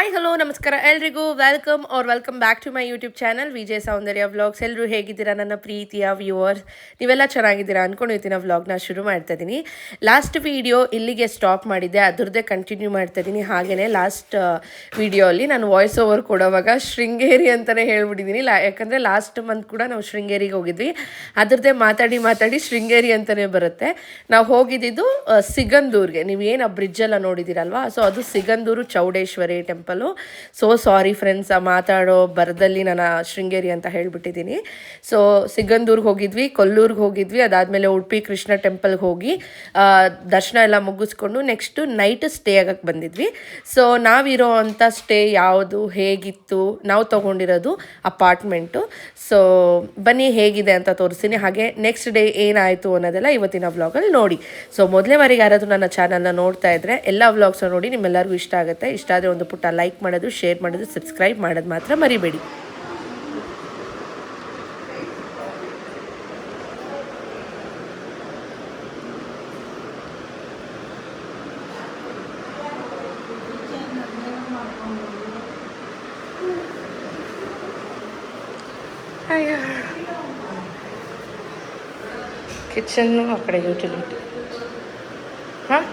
Hi hello ನಮಸ್ಕಾರ ಎಲ್ರಿಗೂ. Welcome or welcome back to my YouTube channel Vijaya Soundarya vlogs ಎಲ್ಲರೂ ಹೇಗಿದ್ದೀರಾ ನನ್ನ ಪ್ರೀತಿಯ ವ್ಯೂವರ್ಸ್ ನೀವೆಲ್ಲ ಚೆನ್ನಾಗಿದ್ದೀರಾ ಅನ್ಕೊಂಡಿರ್ತೀನಿ ವ್ಲಾಗ್ನ ಶುರು ಮಾಡ್ತಾ ಇದ್ದೀನಿ ಲಾಸ್ಟ್ ವಿಡಿಯೋ ಇಲ್ಲಿಗೆ ಸ್ಟಾಪ್ ಮಾಡಿದ್ದೆ. ಅದರದ್ದೇ ಕಂಟಿನ್ಯೂ ಮಾಡ್ತಾ ಇದ್ದೀನಿ ಹಾಗೆಯೇ ಲಾಸ್ಟ್ ಅಲ್ಲಿ ನಾನು ವಾಯ್ಸ್ ಓವರ್ ಕೊಡೋವಾಗ ಶೃಂಗೇರಿ ಅಂತಲೇ ಹೇಳ್ಬಿಟ್ಟಿದ್ದೀನಿ ಲಾ, ಯಾಕಂದರೆ ಲಾಸ್ಟ್ ಮಂತ್ ಕೂಡ ನಾವು ಶೃಂಗೇರಿಗೆ ಹೋಗಿದ್ವಿ. ಅದರದ್ದೇ ಮಾತಾಡಿ ಮಾತಾಡಿ ಶೃಂಗೇರಿ ಅಂತಲೇ ಬರುತ್ತೆ. ನಾವು ಹೋಗಿದ್ದಿದ್ದು ಸಿಗಂದೂರಿಗೆ. ನೀವು ಏನು ಆ ಬ್ರಿಡ್ಜೆಲ್ಲ ನೋಡಿದ್ದೀರಲ್ವಾ? ಸೊ ಅದು Sigandur Chowdeshwari temple so sorry friends ಮಾತಾಡೋ ಬರದಲ್ಲಿ ನಾನು ಶೃಂಗೇರಿ ಅಂತ ಹೇಳಿಬಿಟ್ಟಿದ್ದೀನಿ. ಸೊ ಸಿಗಂದೂರ್ಗೆ ಹೋಗಿದ್ವಿ, ಕೊಲ್ಲೂರ್ಗೆ ಹೋಗಿದ್ವಿ, ಅದಾದಮೇಲೆ ಉಡುಪಿ ಕೃಷ್ಣ ಟೆಂಪಲ್ಗೆ ಹೋಗಿ ದರ್ಶನ ಎಲ್ಲ ಮುಗಿಸ್ಕೊಂಡು ನೆಕ್ಸ್ಟು ನೈಟ್ ಸ್ಟೇ ಆಗಕ್ಕೆ ಬಂದಿದ್ವಿ. ಸೊ ನಾವಿರೋ ಅಂಥ ಸ್ಟೇ ಯಾವುದು, ಹೇಗಿತ್ತು, ನಾವು ತೊಗೊಂಡಿರೋದು ಅಪಾರ್ಟ್ಮೆಂಟು ಸೊ ಬನ್ನಿ ಹೇಗಿದೆ ಅಂತ ತೋರಿಸ್ತೀನಿ. ಹಾಗೆ ನೆಕ್ಸ್ಟ್ ಡೇ ಏನಾಯಿತು ಅನ್ನೋದೆಲ್ಲ ಇವತ್ತಿನ ವ್ಲಾಗಲ್ಲಿ ನೋಡಿ. ಸೊ ಮೊದಲೇ ಬಾರಿಗೆ ಯಾರಾದರೂ ನನ್ನ ಚಾನಲ್ನ ನೋಡ್ತಾ ಇದ್ದರೆ ಎಲ್ಲ ವ್ಲಾಗ್ಸ್ನ ನೋಡಿ, ನಿಮ್ಮೆಲ್ಲರಿಗೂ ಇಷ್ಟ ಆಗುತ್ತೆ. ಇಷ್ಟ ಆದರೆ ಒಂದು ಪುಟ್ಟ ಲೈಕ್ ಮಾಡೋದು ಶೇರ್ ಮಾಡೋದು ಸಬ್ಸ್ಕ್ರೈಬ್ ಮಾಡೋದು ಮಾತ್ರ ಮರಿಬೇಡಿ. ಕಿಚನ್ನು ಆ ಕಡೆ ಯೂಟಿಲಿಟಿ ಹಾಂ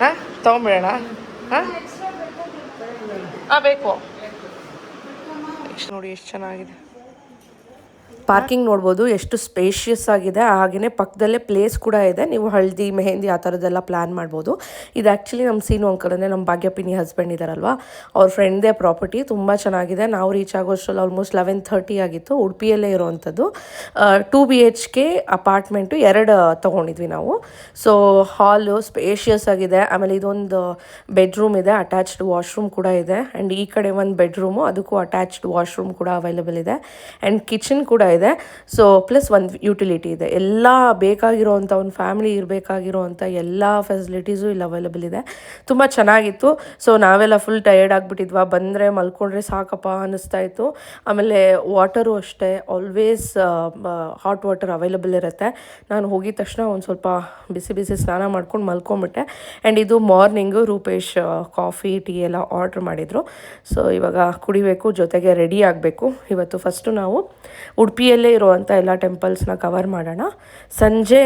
ಹಾಂ ತೊಗೊಂಬಿಡೋಣ ಹಾಂ? ಹಾಂ ಬೇಕು. ನೋಡಿ ಎಷ್ಟು ಚೆನ್ನಾಗಿದೆ. ಪಾರ್ಕಿಂಗ್ ನೋಡ್ಬೋದು, ಎಷ್ಟು ಸ್ಪೇಷಿಯಸ್ ಆಗಿದೆ. ಹಾಗೆಯೇ ಪಕ್ಕದಲ್ಲೇ ಪ್ಲೇಸ್ ಕೂಡ ಇದೆ. ನೀವು ಹಳದಿ, ಮೆಹಂದಿ ಆ ಥರದ್ದೆಲ್ಲ ಪ್ಲ್ಯಾನ್ ಮಾಡ್ಬೋದು. ಇದು ಆ್ಯಕ್ಚುಲಿ ನಮ್ಮ ಸೀನು ಅಂಕಲ್ ಅಂದರೆ ನಮ್ಮ ಭಾಗ್ಯಪಿನಿ ಹಸ್ಬೆಂಡ್ ಇದ್ದಾರಲ್ವಾ ಅವ್ರ ಫ್ರೆಂಡ್ದೇ ಪ್ರಾಪರ್ಟಿ ತುಂಬ ಚೆನ್ನಾಗಿದೆ. ನಾವು ರೀಚ್ ಆಗೋಷ್ಟರಲ್ಲಿ ಆಲ್ಮೋಸ್ಟ್ ಲೆವೆನ್ ಥರ್ಟಿ ಆಗಿತ್ತು. ಉಡುಪಿಯಲ್ಲೇ ಇರೋವಂಥದ್ದು. Two B H K apartment ಎರಡು ತೊಗೊಂಡಿದ್ವಿ ನಾವು. ಸೊ ಹಾಲು ಸ್ಪೇಷಿಯಸ್ ಆಗಿದೆ. ಆಮೇಲೆ ಇದೊಂದು ಬೆಡ್ರೂಮ್ ಇದೆ. ಅಟ್ಯಾಚ್ಡ್ ವಾಶ್ರೂಮ್ ಕೂಡ ಇದೆ. ಆ್ಯಂಡ್ ಈ ಕಡೆ ಒಂದು ಬೆಡ್ರೂಮು ಅದಕ್ಕೂ ಅಟ್ಯಾಚ್ಡ್ ವಾಶ್ರೂಮ್ ಕೂಡ ಅವೈಲೇಬಲ್ ಇದೆ. ಆ್ಯಂಡ್ ಕಿಚನ್ ಕೂಡ ಇದೆ. ಸೊ ಪ್ಲಸ್ ಒಂದು ಯುಟಿಲಿಟಿ ಇದೆ. ಎಲ್ಲ ಬೇಕಾಗಿರೋವಂಥ ಒಂದು ಫ್ಯಾಮಿಲಿ ಇರಬೇಕಾಗಿರೋವಂಥ ಎಲ್ಲ ಫೆಸಿಲಿಟೀಸು ಇಲ್ಲಿ ಅವೈಲಬಲ್ ಇದೆ. ತುಂಬ ಚೆನ್ನಾಗಿತ್ತು. ಸೊ ನಾವೆಲ್ಲ ಫುಲ್ ಟಯರ್ಡ್ ಆಗಿಬಿಟ್ಟಿದ್ವಾ. ಬಂದರೆ ಮಲ್ಕೊಂಡ್ರೆ ಸಾಕಪ್ಪ ಅನ್ನಿಸ್ತಾ ಇತ್ತು. ಆಮೇಲೆ ವಾಟರು ಅಷ್ಟೇ. ಆಲ್ವೇಸ್ ಹಾಟ್ ವಾಟರ್ ಅವೈಲಬಲ್ ಇರುತ್ತೆ. ನಾನು ಹೋಗಿದ ತಕ್ಷಣ ಒಂದು ಸ್ವಲ್ಪ ಬಿಸಿ ಬಿಸಿ ಸ್ನಾನ ಮಾಡ್ಕೊಂಡು ಮಲ್ಕೊಂಬಿಟ್ಟೆ. ಆ್ಯಂಡ್ ಇದು ಮಾರ್ನಿಂಗು ರೂಪೇಶ್ ಕಾಫಿ ಟೀ ಎಲ್ಲ ಆರ್ಡ್ರ್ ಮಾಡಿದರು. ಸೊ ಇವಾಗ ಕುಡಿಬೇಕು, ಜೊತೆಗೆ ರೆಡಿ ಆಗಬೇಕು. ಇವತ್ತು ಫಸ್ಟು ನಾವು ಉಡುಪಿಯಲ್ಲೇ ಇರುವಂಥ ಎಲ್ಲ ಟೆಂಪಲ್ಸ್ನ ಕವರ್ ಮಾಡೋಣ. ಸಂಜೆ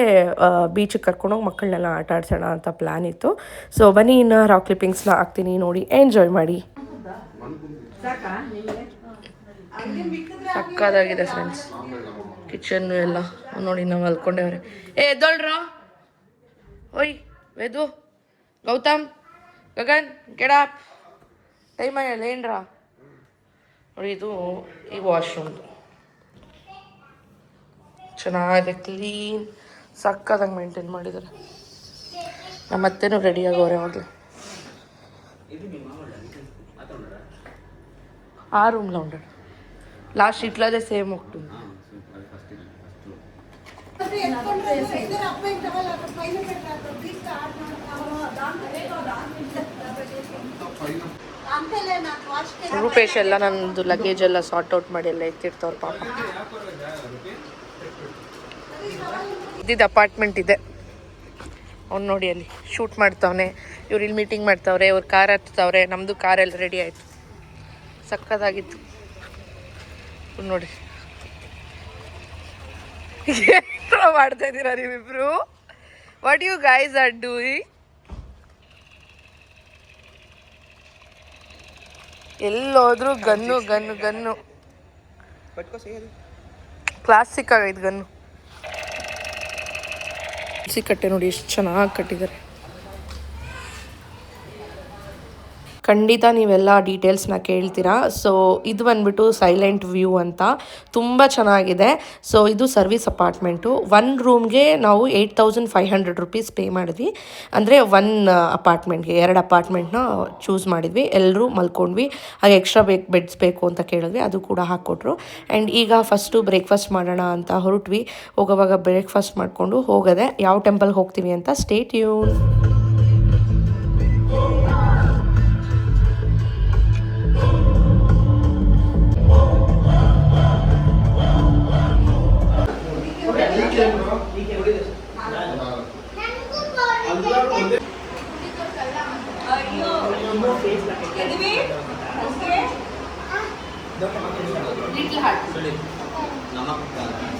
ಬೀಚಿಗೆ ಕರ್ಕೊಂಡೋಗಿ ಮಕ್ಕಳನ್ನೆಲ್ಲ ಆಟ ಆಡ್ಸೋಣ ಅಂತ ಪ್ಲ್ಯಾನ್ ಇತ್ತು. ಸೊ ಬನ್ನಿ ಇನ್ನು ರಾಕ್ ಕ್ಲಿಪ್ಪಿಂಗ್ಸ್ನ ಹಾಕ್ತೀನಿ ನೋಡಿ. ಎಂಜಾಯ್ ಮಾಡಿ. ಸಕ್ಕದಾಗಿದೆ ಫ್ರೆಂಡ್ಸ್ ಕಿಚನ್ನು ಎಲ್ಲ. ನೋಡಿ ನಾವು ಅಲ್ಕೊಂಡೇವ್ರೆ. ಏ ಎದ್ದೋಳ್ರ? ಓಯ್ Vedu. Gautam Gagan get up time ಏನ್ರ? ನೋಡಿ ಇದು ಈ ವಾಶ್ರೂಮ್ ಚೆನ್ನಾಗಿದೆ ಕ್ಲೀನ್ ಸಕ್ಕದಾಗಿ ಮೇಂಟೈನ್ ಮಾಡಿದ್ದಾರೆ ನಮ್ಮ ಅತ್ತೆನೂ ರೆಡಿ ಆಗೋರೆ ಅವಾಗಲೇ ఆ రూమ్లో ఉంటాడు లాస్ట్ ఇట్లాదే సేమ్ ఒకటి ఉంది ರೂಪೇಶ್ ಎಲ್ಲ ನಂದು ಲಗೇಜ್ ಎಲ್ಲ ಸಾರ್ಟ್ ಔಟ್ ಮಾಡಿ ಎಲ್ಲ ಎತ್ತಿರ್ತಾವ್ರ ಪಾಪ ಇದ್ದಿದ್ದು ಅಪಾರ್ಟ್ಮೆಂಟ್ ಇದೆ. ಅವ್ನು ನೋಡಿ ಅಲ್ಲಿ ಶೂಟ್ ಮಾಡ್ತಾವನೆ ಇವ್ರು ಇಲ್ಲಿ ಮೀಟಿಂಗ್ ಮಾಡ್ತಾವ್ರೆ ಇವ್ರು ಕಾರ್ ಹತ್ತವ್ರೆ ನಮ್ಮದು ಕಾರೆಲ್ಲ ರೆಡಿ ಆಯಿತು. ಸಕ್ಕದಾಗಿತ್ತು ನೋಡಿ. ಮಾಡ್ತಾ ಇದ್ದೀರಾ ನೀವಿಬ್ರು? What you guys are doing ಎಲ್ಲೋದ್ರೂ Gannu gun gun. Classic ಆಗೈತೆ ಗನ್ನು. ಕಟ್ಟೆ ನೋಡಿ ಎಷ್ಟು ಚೆನ್ನಾಗಿ ಕಟ್ಟಿದ್ದಾರೆ. ಖಂಡಿತ ನೀವೆಲ್ಲ ಡೀಟೇಲ್ಸ್ನ ಕೇಳ್ತೀರಾ. ಸೊ ಇದು ಬಂದ್ಬಿಟ್ಟು ಸೈಲೆಂಟ್ ವ್ಯೂ ಅಂತ. ತುಂಬ ಚೆನ್ನಾಗಿದೆ. ಸೊ ಇದು ಸರ್ವಿಸ್ ಅಪಾರ್ಟ್ಮೆಂಟು ಒನ್ ರೂಮ್ಗೆ ನಾವು eight thousand five hundred rupees pay ಮಾಡಿದ್ವಿ. ಅಂದರೆ ಒನ್ ಅಪಾರ್ಟ್ಮೆಂಟ್ಗೆ ಎರಡು ಅಪಾರ್ಟ್ಮೆಂಟ್ನ ಚೂಸ್ ಮಾಡಿದ್ವಿ. ಎಲ್ಲರೂ ಮಲ್ಕೊಂಡ್ವಿ. ಹಾಗೆ ಎಕ್ಸ್ಟ್ರಾ ಬೇಕು ಬೆಡ್ಸ್ ಬೇಕು ಅಂತ ಕೇಳಿದ್ವಿ. ಅದು ಕೂಡ ಹಾಕ್ಕೊಟ್ರು. ಆ್ಯಂಡ್ ಈಗ ಫಸ್ಟು ಬ್ರೇಕ್ಫಾಸ್ಟ್ ಮಾಡೋಣ ಅಂತ ಹೊರಟ್ವಿ. ಹೋಗೋವಾಗ ಬ್ರೇಕ್ಫಾಸ್ಟ್ ಮಾಡಿಕೊಂಡು ಹೋಗದೆ, ಯಾವ ಟೆಂಪಲ್ಗೆ ಹೋಗ್ತೀವಿ ಅಂತ ಸ್ಟೇಟ್ ಯೂನ್ ค่ะ สุริน้ำมันกัน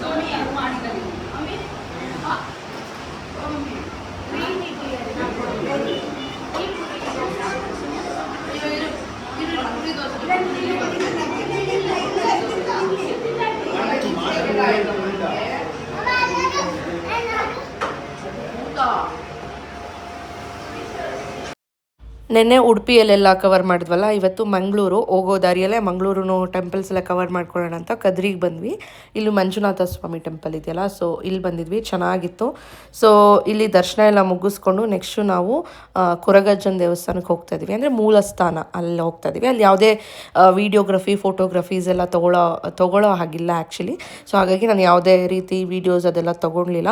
ನೆನ್ನೆ ಉಡುಪಿಯಲ್ಲೆಲ್ಲ ಕವರ್ ಮಾಡಿದ್ವಲ್ಲ, ಇವತ್ತು ಮಂಗಳೂರು, ಹೋಗೋ ದಾರಿಯಲ್ಲೇ ಮಂಗಳೂರು ಟೆಂಪಲ್ಸ್ ಎಲ್ಲ ಕವರ್ ಮಾಡ್ಕೊಳ್ಳೋಣ ಅಂತ ಕದ್ರಿಗೆ ಬಂದ್ವಿ. ಇಲ್ಲಿ ಮಂಜುನಾಥ ಸ್ವಾಮಿ ಟೆಂಪಲ್ ಇದೆಯಲ್ಲ ಸೊ ಇಲ್ಲಿ ಬಂದಿದ್ವಿ, ಚೆನ್ನಾಗಿತ್ತು. ಸೊ ಇಲ್ಲಿ ದರ್ಶನ ಎಲ್ಲ ಮುಗಿಸ್ಕೊಂಡು ನೆಕ್ಸ್ಟು ನಾವು ಕೊರಗಜ್ಜನ್ ದೇವಸ್ಥಾನಕ್ಕೆ ಹೋಗ್ತಾ ಇದ್ವಿ ಅಂದರೆ ಮೂಲ ಸ್ಥಾನ ಅಲ್ಲಿ ಹೋಗ್ತಾ ಇದ್ವಿ ಅಲ್ಲಿ ಯಾವುದೇ ವಿಡಿಯೋಗ್ರಫಿ ಫೋಟೋಗ್ರಫೀಸ್ ಎಲ್ಲ ತೊಗೊಳ್ಳೋ ತೊಗೊಳ್ಳೋ ಹಾಗಿಲ್ಲ ಆ್ಯಕ್ಚುಲಿ ಸೊ ಹಾಗಾಗಿ ನಾನು ಯಾವುದೇ ರೀತಿ ವೀಡಿಯೋಸ್ ಅದೆಲ್ಲ ತೊಗೊಳ್ಲಿಲ್ಲ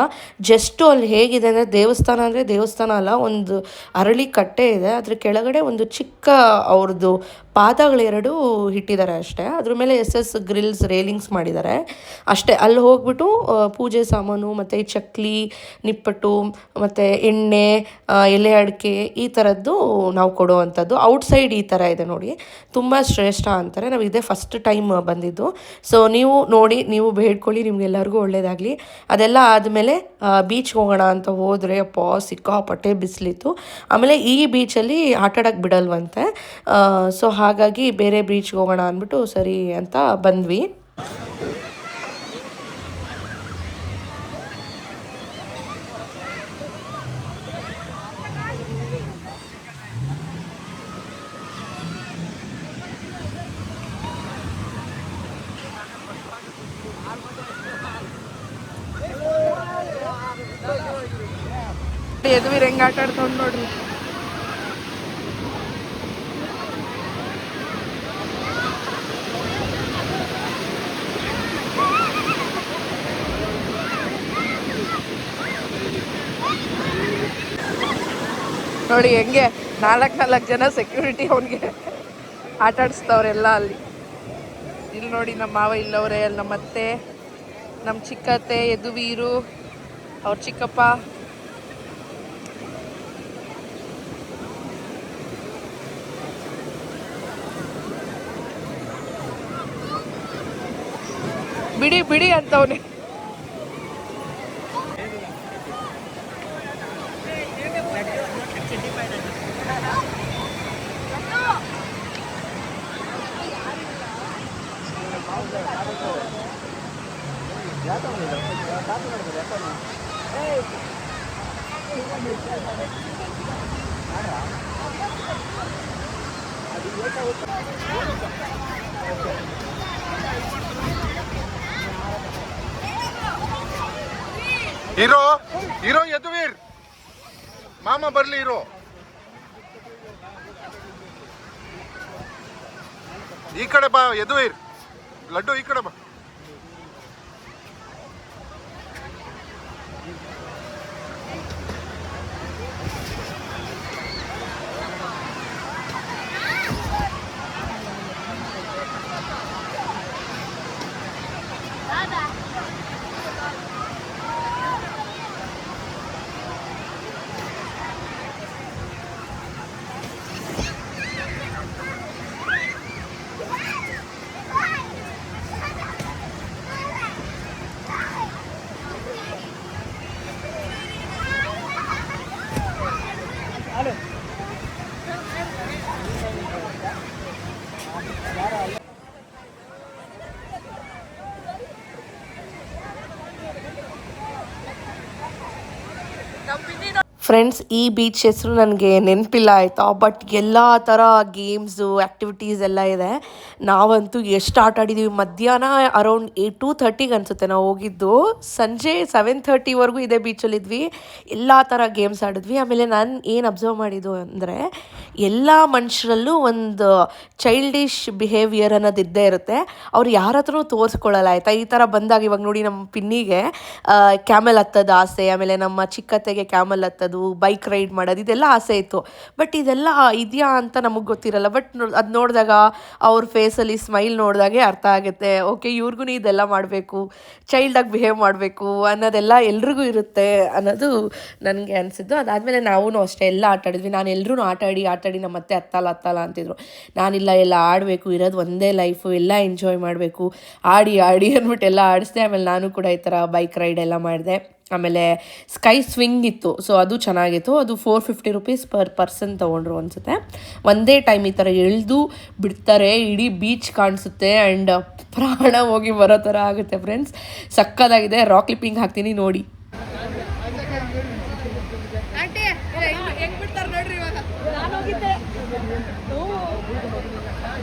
ಜಸ್ಟು ಅಲ್ಲಿ ಹೇಗಿದೆ ಅಂದರೆ ದೇವಸ್ಥಾನ ಅಂದರೆ ದೇವಸ್ಥಾನ ಅಲ್ಲ, ಒಂದು ಅರಳಿ ಕಟ್ಟೆ ಇದೆ. ಅದ್ರ ಕೆಳಗಡೆ ಒಂದು ಚಿಕ್ಕ ಅವ್ರದ್ದು ಪಾದಗಳೆರಡು ಇಟ್ಟಿದ್ದಾರೆ ಅಷ್ಟೇ. ಅದ್ರ ಮೇಲೆ ಎಸ್ ಎಸ್ ಗ್ರಿಲ್ಸ್ ರೇಲಿಂಗ್ಸ್ ಮಾಡಿದ್ದಾರೆ. ಅಷ್ಟೇ, ಅಲ್ಲಿ ಹೋಗ್ಬಿಟ್ಟು ಪೂಜೆ ಸಾಮಾನು, ಮತ್ತು ಚಕ್ಲಿ, ನಿಪ್ಪಟ್ಟು, ಮತ್ತು ಎಣ್ಣೆ ಎಲೆ ಅಡಿಕೆ ಈ ಥರದ್ದು ನಾವು ಕೊಡುವಂಥದ್ದು. ಔಟ್ಸೈಡ್ ಈ ಥರ ಇದೆ ನೋಡಿ. ತುಂಬ ಶ್ರೇಷ್ಠ ಅಂತಾರೆ. ನಾವು ಇದೇ ಫಸ್ಟ್ ಟೈಮ್ ಬಂದಿದ್ದು. ಸೊ ನೀವು ನೋಡಿ, ನೀವು ಬೇಡ್ಕೊಳ್ಳಿ, ನಿಮ್ಗೆಲ್ಲರಿಗೂ ಒಳ್ಳೆಯದಾಗಲಿ ಅದೆಲ್ಲ ಆದಮೇಲೆ ಬೀಚ್ಗೆ ಹೋಗೋಣ ಅಂತ ಹೋದರೆ ಅಪ್ಪ, ಸಿಕ್ಕಾಪಟ್ಟೆ ಬಿಸಿಲಿತ್ತು. ಆಮೇಲೆ ಈ ಬೀಚಲ್ಲಿ ಆಟಾಡಕ್ಕೆ ಬಿಡಲ್ವಂತೆ. ಸೊ ಹಾಗಾಗಿ ಬೇರೆ ಬೀಚ್ಗೆ ಹೋಗೋಣ ಅಂದ್ಬಿಟ್ಟು ಸರಿ ಅಂತ ಬಂದ್ವಿ. ಎದುವಿರ ಹೆಂಗೆ ಆಟ ನೋಡ್ರಿ. ನೋಡಿ ಹೆಂಗೆ ನಾಲ್ಕು ನಾಲ್ಕು ಜನ ಸೆಕ್ಯೂರಿಟಿ ಅವನಿಗೆ ಆಟ ಆಡಿಸ್ತವ್ರೆಲ್ಲ ಅಲ್ಲಿ. ಇಲ್ಲಿ ನೋಡಿ ನಮ್ಮ ಮಾವ ಇಲ್ಲವ್ರೆ, ಅಲ್ಲಿ ನಮ್ಮ ಅತ್ತೆ ನಮ್ಮ ಚಿಕ್ಕತ್ತೆ, ಯದುವೀರು, ಅವ್ರ ಚಿಕ್ಕಪ್ಪ. ಬಿಡಿ ಬಿಡಿ ಅಂತವ್ನೆ. Hero hero Yaduveer. ಮಾಮ ಬರ್ಲಿ ಹೀರೋ. ಈ ಕಡೆ ಬಾ ಯದುವೀರ್. ಲಡ್ಡು ಈ ಕಡೆ ಬಾ. ಫ್ರೆಂಡ್ಸ್ ಈ ಬೀಚ್ ಹೆಸರು ನನಗೆ ನೆನಪಿಲ್ಲ ಆಯಿತಾ ಬಟ್ ಎಲ್ಲ ಥರ ಗೇಮ್ಸು ಆ್ಯಕ್ಟಿವಿಟೀಸ್ ಎಲ್ಲ ಇದೆ. ನಾವಂತೂ ಎಷ್ಟು ಆಟ ಆಡಿದ್ದೀವಿ ಮಧ್ಯಾಹ್ನ ಅರೌಂಡ್ ಏ ಟು ಥರ್ಟಿಗೆ ಅನಿಸುತ್ತೆ ನಾವು ಹೋಗಿದ್ದು. ಸಂಜೆ ಸೆವೆನ್ ತರ್ಟಿವರೆಗೂ ಇದೇ ಬೀಚಲ್ಲಿದ್ವಿ ಎಲ್ಲ ಥರ ಗೇಮ್ಸ್ ಆಡಿದ್ವಿ. ಆಮೇಲೆ ನಾನು ಏನು ಅಬ್ಸರ್ವ್ ಮಾಡಿದ್ದು ಅಂದರೆ, ಎಲ್ಲ ಮನುಷ್ಯರಲ್ಲೂ ಒಂದು ಚೈಲ್ಡಿಶ್ ಬಿಹೇವಿಯರ್ ಅನ್ನೋದು ಇದ್ದೇ ಇರುತ್ತೆ. ಅವ್ರು ಯಾರ ಹತ್ರನೂ ತೋರಿಸ್ಕೊಳ್ಳಲ್ಲ ಆಯಿತಾ. ಈ ಥರ ಬಂದಾಗ ಇವಾಗ ನೋಡಿ ನಮ್ಮ ಪಿನ್ನಿಗೆ ಕ್ಯಾಮೆಲ್ ಹತ್ತದ ಆಸೆ, ಆಮೇಲೆ ನಮ್ಮ ಚಿಕ್ಕತ್ತೆಗೆ ಕ್ಯಾಮೆಲ್ ಹತ್ತೋದು ಬೈಕ್ ರೈಡ್ ಮಾಡೋದು, ಇದೆಲ್ಲ ಆಸೆ ಇತ್ತು. ಬಟ್ ಇದೆಲ್ಲ ಇದೆಯಾ ಅಂತ ನಮಗೆ ಗೊತ್ತಿರಲ್ಲ. ಬಟ್ ಅದು ನೋಡಿದಾಗ, ಅವ್ರ ಫೇಸಲ್ಲಿ ಸ್ಮೈಲ್ ನೋಡಿದಾಗೆ ಅರ್ಥ ಆಗುತ್ತೆ. ಓಕೆ ಇವ್ರಿಗೂ ಇದೆಲ್ಲ ಮಾಡಬೇಕು. ಚೈಲ್ಡಾಗಿ ಬಿಹೇವ್ ಮಾಡಬೇಕು ಅನ್ನೋದೆಲ್ಲ ಎಲ್ರಿಗೂ ಇರುತ್ತೆ ಅನ್ನೋದು ನನಗೆ ಅನಿಸಿದ್ದು. ಅದಾದಮೇಲೆ ನಾವು ಅಷ್ಟೇ, ಎಲ್ಲ ಆಟಾಡಿದ್ವಿ ನಾನು ಎಲ್ಲರೂ ಆಟಾಡಿ ಆಟಾಡಿ ನಮ್ಮ ಮತ್ತೆ ಅತ್ತಲ್ಲ ಹತ್ತಲ್ಲ ಅಂತಿದ್ರು. ನಾನಿಲ್ಲ, ಎಲ್ಲ ಆಡಬೇಕು, ಇರೋದು ಒಂದೇ ಲೈಫು ಎಲ್ಲ ಎಂಜಾಯ್ ಮಾಡಬೇಕು. ಆಡಿ ಆಡಿ ಅಂದ್ಬಿಟ್ಟು ಎಲ್ಲ ಆಡಿಸ್ದೆ. ಆಮೇಲೆ ನಾನು ಕೂಡ ಈ ಥರ ಬೈಕ್ ರೈಡ್ ಎಲ್ಲ ಮಾಡಿದೆ. ಆಮೇಲೆ ಸ್ಕೈ ಸ್ವಿಂಗ್ ಇತ್ತು. ಸೊ ಅದು ಚೆನ್ನಾಗಿತ್ತು. ಅದು four fifty rupees per person ತೊಗೊಂಡ್ರು ಅನಿಸುತ್ತೆ. ಒಂದೇ ಟೈಮ್ ಈ ಥರ ಎಳೆದು ಬಿಡ್ತಾರೆ. ಇಡೀ ಬೀಚ್ ಕಾಣಿಸುತ್ತೆ. ಆ್ಯಂಡ್ ಪ್ರಾಣ ಹೋಗಿ ಬರೋ ಥರ ಆಗುತ್ತೆ ಫ್ರೆಂಡ್ಸ್ ಸಕ್ಕದಾಗಿದೆ ರಾಕ್ ಕ್ಲಿಪ್ಪಿಂಗ್ ಹಾಕ್ತೀನಿ ನೋಡಿ.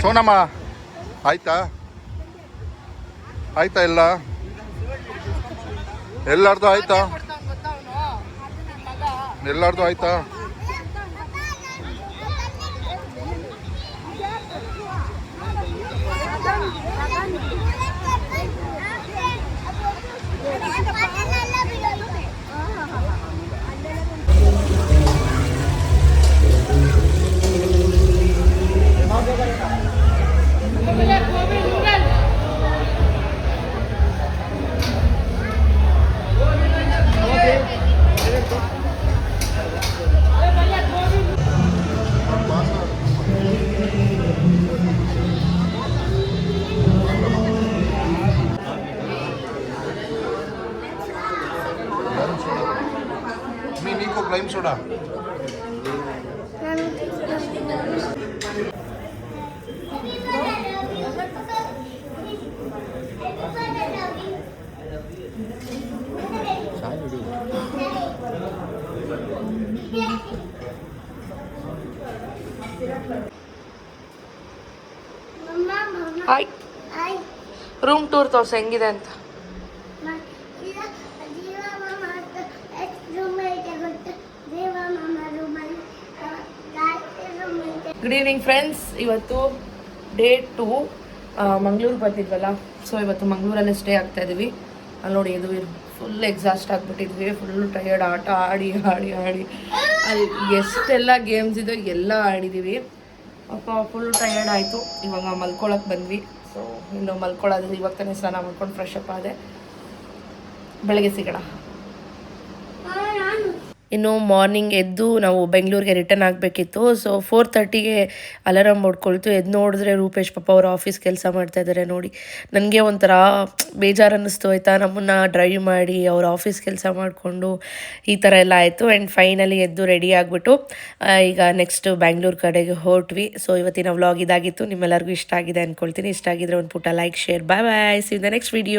ಸೋನಮ್ಮ ಆಯ್ತಾ? ಆಯ್ತಾ ಎಲ್ಲ? ಎಲ್ಲಾರ್ದು ಆಯ್ತಾ? ಎಲ್ಲಾರ್ದು ಆಯ್ತಾ? ಹಾಯ್ ರೂಮ್ ಟೂರ್ ತೋರ್ಸ ಹೆಂಗಿದೆ ಅಂತ. ಗುಡ್ ಈವ್ನಿಂಗ್ ಫ್ರೆಂಡ್ಸ್ ಇವತ್ತು ಡೇ ಟು ಮಂಗಳೂರು ಬರ್ತಿದ್ವಲ್ಲ ಸೊ ಇವತ್ತು ಮಂಗ್ಳೂರಲ್ಲೇ ಸ್ಟೇ ಆಗ್ತಾ ಇದೀವಿ. ಅಲ್ಲಿ ನೋಡಿ ಇದು ಫುಲ್ ಎಕ್ಸಾಸ್ಟ್ ಆಗಿಬಿಟ್ಟಿದ್ವಿ. ಫುಲ್ ಟಯರ್ಡ್ ಆಟ ಆಡಿ ಆಡಿ ಆಡಿ. ಅಲ್ಲಿ ಎಷ್ಟೆಲ್ಲ ಗೇಮ್ಸ್ ಇದೆ ಎಲ್ಲ ಆಡಿದ್ದೀವಿ ಅಪ್ಪ ಫುಲ್ ಟಯರ್ಡ್ ಆಯಿತು. ಇವಾಗ ಮಲ್ಕೊಳಕ್ಕೆ ಬಂದ್ವಿ. ಸೊ ಇನ್ನು ಮಲ್ಕೊಳ್ಳೋದು ಇವಾಗ ತಾನೇ ಸ್ನಾನ ಮಾಡ್ಕೊಂಡು ಫ್ರೆಶ್ ಅಪ್ ಆದೆ. ಬೆಳಗ್ಗೆ ಸಿಗೋಣ. ಇನ್ನು ಮಾರ್ನಿಂಗ್ ಎದ್ದು ನಾವು ಬೆಂಗಳೂರಿಗೆ ರಿಟರ್ನ್ ಆಗಬೇಕಿತ್ತು. ಸೊ ಫೋರ್ ತರ್ಟಿಗೆ ಅಲಾರಾಮ್ ಹೊಡ್ಕೊಳ್ತು. ಎದ್ದು ನೋಡಿದ್ರೆ ರೂಪೇಶ್ ಪಾಪ ಅವ್ರ ಆಫೀಸ್ ಕೆಲಸ ಮಾಡ್ತಾ ಇದ್ದಾರೆ ನೋಡಿ. ನನಗೆ ಒಂಥರ ಬೇಜಾರು ಅನ್ನಿಸ್ತು ಆಯಿತಾ. ನಮ್ಮನ್ನು ಡ್ರೈವ್ ಮಾಡಿ ಅವ್ರ ಆಫೀಸ್ ಕೆಲಸ ಮಾಡಿಕೊಂಡು ಈ ಥರ ಎಲ್ಲ ಆಯಿತು. ಆ್ಯಂಡ್ ಫೈನಲಿ ಎದ್ದು ರೆಡಿ ಆಗಿಬಿಟ್ಟು ಈಗ ನೆಕ್ಸ್ಟ್ ಬ್ಯಾಂಗ್ಳೂರು ಕಡೆಗೆ ಹೊರಟ್ವಿ. ಸೊ ಇವತ್ತಿನ ವ್ಲಾಗ್ ಇದಾಗಿತ್ತು. ನಿಮ್ಮೆಲ್ಲರಿಗೂ ಇಷ್ಟ ಆಗಿದೆ ಅಂದ್ಕೊಳ್ತೀನಿ ಇಷ್ಟ ಆಗಿದ್ರೆ ಒಂದು ಪುಟ್ಟ like share bye bye see the next video